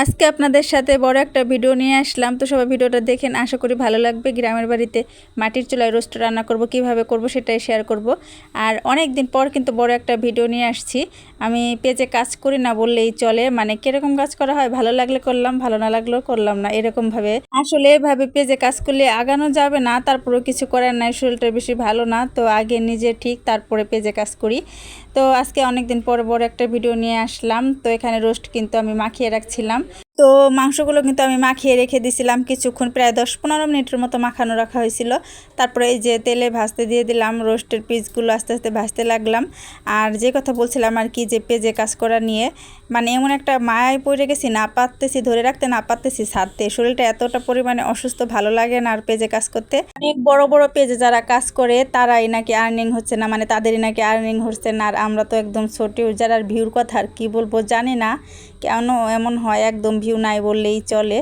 আজকে আপনাদের সাথে বড় একটা ভিডিও নিয়ে আসলাম। তো সবাই ভিডিওটা দেখেন, আশা করি ভালো লাগবে। গ্রামের বাড়িতে মাটির চুলায় রোস্ট রান্না করব, কীভাবে করব সেটাই শেয়ার করব। আর অনেক দিন পর কিন্তু বড় একটা ভিডিও নিয়ে আসছি। আমি পেজে কাজ করি না বললেই চলে মানে কীরকম কাজ করা হয়, ভালো লাগলে করলাম, ভালো না লাগলেও করলাম না, এরকমভাবে আসলে এভাবে পেজে কাজ করলে আগানো যাবে না, তারপরেও কিছু করার নাই, শরীরটা বেশি ভালো না। তো আগে নিজে ঠিক, তারপরে পেজে কাজ করি। তো আজকে অনেকদিন পর বড় একটা ভিডিও নিয়ে আসলাম। তো এখানে রোস্ট কিন্তু আমি মাখিয়ে রাখছিলাম। তো মাংসগুলো কিন্তু আমি মাখিয়ে রেখে দিছিলাম কিছুক্ষণ, প্রায় দশ পনেরো মিনিটের মতো মাখানো রাখা হয়েছিল। তারপরে এই যে তেলে ভাজতে দিয়ে দিলাম, রোস্টের পিসগুলো আস্তে আস্তে ভাজতে লাগলাম। আর যে কথা বলছিলাম আর কি যে পেজে কাজ করা নিয়ে মানে এমন একটা মায়ায় পড়ে গেছি, না পারতেছি, ধরে রাখতে, না পারতেছি ছাড়তে শরীরটা এতটা পরিমাণে অসুস্থ, ভালো লাগে না আর পেজে কাজ করতে। অনেক বড় বড় পেজে যারা কাজ করে, তারাই নাকি আর্নিং হচ্ছে না মানে তাদেরই নাকি আর্নিং হচ্ছে না। আর আমরা তো একদম ছোট যারা ভিউর কথা আর কী বলব জানি না, কেন এমন হয়, একদম ভিউ নাই বললেই চলে।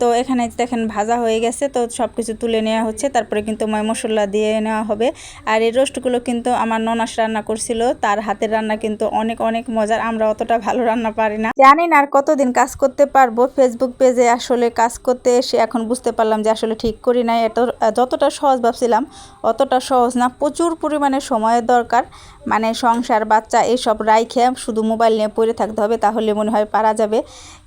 তো এখানে দেখেন ভাজা হয়ে গেছে, তো সব কিছু তুলে নেওয়া হচ্ছে। তারপরে কিন্তু ময় মশলা দিয়ে নেওয়া হবে। আর এই রোস্টগুলো কিন্তু আমার ননাস রান্না করছিল, তার হাতের রান্না কিন্তু অনেক অনেক মজার। আমরা অতটা ভালো রান্না পারি না। জানি না আর কতদিন কাজ করতে পারব। ফেসবুক পেজে আসলে কাজ করতে এসে এখন বুঝতে পারলাম যে আসলে ঠিক করি নাই। এত, যতটা সহজ ভাবছিলাম, অতটা সহজ না। প্রচুর পরিমাণে সময়ের দরকার। মানে সংসার, বাচ্চা, এইসব রাইখে শুধু মোবাইল নিয়ে পড়ে থাকতে হবে, তাহলে মনে হয় পারা যাবে।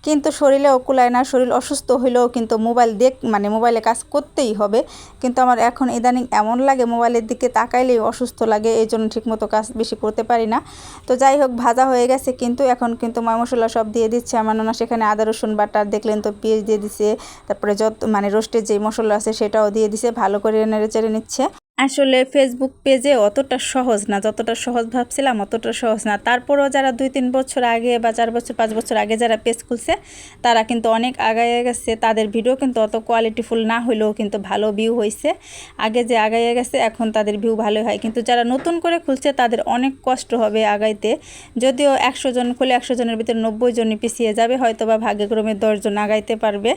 কিন্তু শরীরে কুলায় না, শরীর অসুস্থ হইলেও কিন্তু মোবাইল দেখ মানে মোবাইলে কাজ করতেই হবে। কিন্তু আমার এখন ইদানিং এমন লাগে মোবাইলের দিকে তাকাইলেই অসুস্থ লাগে এই জন্য ঠিকমতো কাজ বেশি করতে পারি না। তো যাই হোক, ভাজা হয়ে গেছে কিন্তু, এখন কিন্তু ময় মশলা সব দিয়ে দিচ্ছে। আমার নানা সেখানে আদা, রসুন, বাটার, দেখলেন তো পেঁয়াজ দিয়ে দিছে। তারপরে যত মানে রোস্টের যে মশলা আছে সেটাও দিয়ে দিছে, ভালো করে নেড়ে চেড়ে নিচ্ছে। আসলে ফেসবুক পেজে অতটা সহজ না, যতটা সহজ ভাবছিলাম অতটা সহজ না। তারপরেও যারা দুই তিন বছর আগে বা চার বছর, পাঁচ বছর আগে যারা পেজ খুলছে, তারা কিন্তু অনেক আগাইয়ে গেছে। তাদের ভিডিও কিন্তু অত কোয়ালিটিফুল না হলেও কিন্তু ভালো ভিউ হয়েছে আগে যে আগাইয়ে গেছে, এখন তাদের ভিউ ভালো হয়। কিন্তু যারা নতুন করে খুলছে, তাদের অনেক কষ্ট হবে আগাইতে। যদিও একশো জন খুলে একশো জনের ভিতরে নব্বই জনই পিছিয়ে যাবে হয়তো বা ভাগ্যক্রমে দশজন আগাইতে পারবে।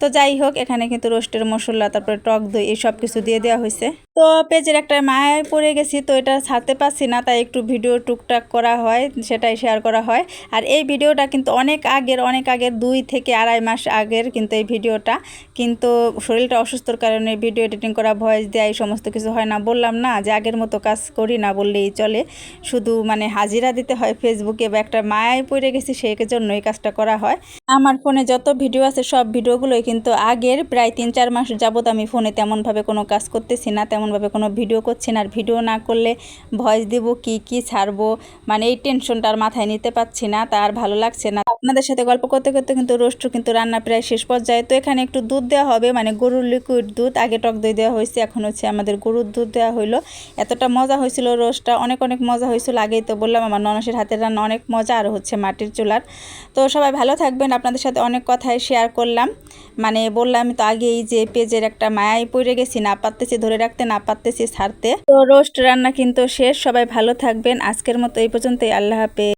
তো যাই হোক, এখানে কিন্তু রোস্টের মশলা, তারপরে টক দই, এই সব কিছু দিয়ে দেওয়া হয়েছে তো পেজের একটা মায়ায় পড়ে গেছি, তো এটা ছাড়তে পারছি না, তাই একটু ভিডিও টুকটাক করা হয়, সেটাই শেয়ার করা হয়। আর এই ভিডিওটা কিন্তু অনেক আগের অনেক আগের, দুই থেকে আড়াই মাস আগের কিন্তু এই ভিডিওটা। কিন্তু শরীরটা অসুস্থর কারণে ভিডিও এডিটিং করা, ভয়েস দেওয়া এই সমস্ত কিছু হয় না। বললাম না যে আগের মতো কাজ করি না বললেই চলে। শুধু মানে হাজিরা দিতে হয় ফেসবুকে বা একটা মায়ায় পড়ে গেছি সেই জন্য এই কাজটা করা হয়। আমার ফোনে যত ভিডিও আছে, সব ভিডিওগুলোই কিন্তু আগের, প্রায় তিন চার মাস যাবত আমি ফোনে তেমনভাবে কোনো কাজ করতেছি না তেমনভাবে কোনো ভিডিও করছি না। আর ভিডিও না করলে ভয়েস দেবো, কি কি ছাড়বো? মানে এই টেনশনটা আর মাথায় নিতে পারছি না তার ভালো লাগছে না। আপনাদের সাথে গল্প করতে করতে কিন্তু রোস্ট কিন্তু রান্না প্রায় শেষ পর্যায়ে। তো এখানে একটু দুধ দেওয়া হবে মানে গরুর লিকুইড দুধ। আগে টক দই দেওয়া হয়েছে, এখন হচ্ছে আমাদের গরুর দুধ দেওয়া হইল। এতটা মজা হয়েছিল রোস্টটা, অনেক অনেক মজা হয়েছিল। আগেই তো বললাম, আমার ননসের হাতের রান্না অনেক মজা আর হচ্ছে মাটির চুলার। তো সবাই ভালো থাকবেন। আপনাদের সাথে অনেক কথাই শেয়ার করলাম। মানে বললাম তো আগেই যে পেজের একটা মায়াই পড়ে গেছি, না পারতেছি, ধরে রাখতে, না পারতেছি ছাড়তে। তো রোস্ট রান্না কিন্তু শেষ, সবাই ভালো থাকবেন। আজকের মতো এই পর্যন্তই, আল্লাহ হাফেজ।